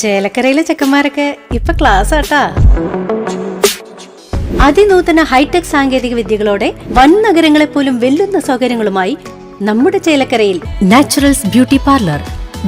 ചേലക്കരയിലെ ചെക്കന്മാരൊക്കെ ഇപ്പൊ ക്ലാസ് ആട്ടാ. അതിനൂതന ഹൈടെക് സാങ്കേതിക വിദ്യകളോടെ വൻ നഗരങ്ങളെ പോലും വെല്ലുന്ന സൗകര്യങ്ങളുമായി നമ്മുടെ ചേലക്കരയിൽ naturals beauty parlour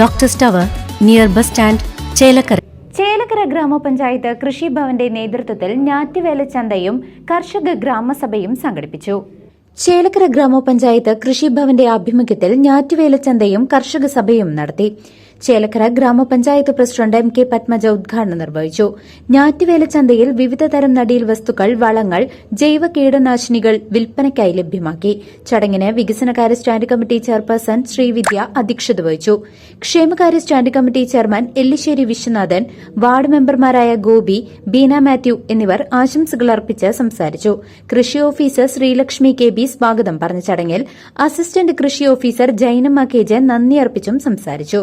doctor tower near bus stand Chelakkara. Chelakkara ഗ്രാമപഞ്ചായത്ത് കൃഷിഭവന്റെ നേതൃത്വത്തിൽ ഞാറ്റുവേല ചന്തയും കർഷക ഗ്രാമസഭയും സംഘടിപ്പിച്ചു. ചേലക്കര ഗ്രാമപഞ്ചായത്ത് കൃഷിഭവന്റെ ആഭിമുഖ്യത്തിൽ ഞാറ്റുവേല ചന്തയും കർഷക സഭയും നടത്തി. ചേലക്കര ഗ്രാമപഞ്ചായത്ത് പ്രസിഡന്റ് എം കെ പത്മജ ഉദ്ഘാടനം നിർവഹിച്ചു. ഞാറ്റുവേല ചന്തയിൽ വിവിധ തരം നടീൽ വസ്തുക്കൾ വളങ്ങൾ ജൈവ കീടനാശിനികൾ വിൽപ്പനയ്ക്കായി ലഭ്യമാക്കി. ചടങ്ങിന് വികസനകാര്യ സ്റ്റാൻഡ് കമ്മിറ്റി ചെയർപേഴ്സൺ ശ്രീവിദ്യ അധ്യക്ഷത വഹിച്ചു. ക്ഷേമകാര്യ stand committee chairman Ellissery Viswanathan ward മെമ്പർമാരായ ഗോപി ബീന മാത്യു എന്നിവർ ആശംസകൾ അർപ്പിച്ച് സംസാരിച്ചു. കൃഷി ഓഫീസർ ശ്രീലക്ഷ്മി കെ ബി സ്വാഗതം പറഞ്ഞ ചടങ്ങിൽ അസിസ്റ്റന്റ് കൃഷി ഓഫീസർ ജൈനമ്മ കെ ജെ നന്ദി അർപ്പിച്ചും സംസാരിച്ചു.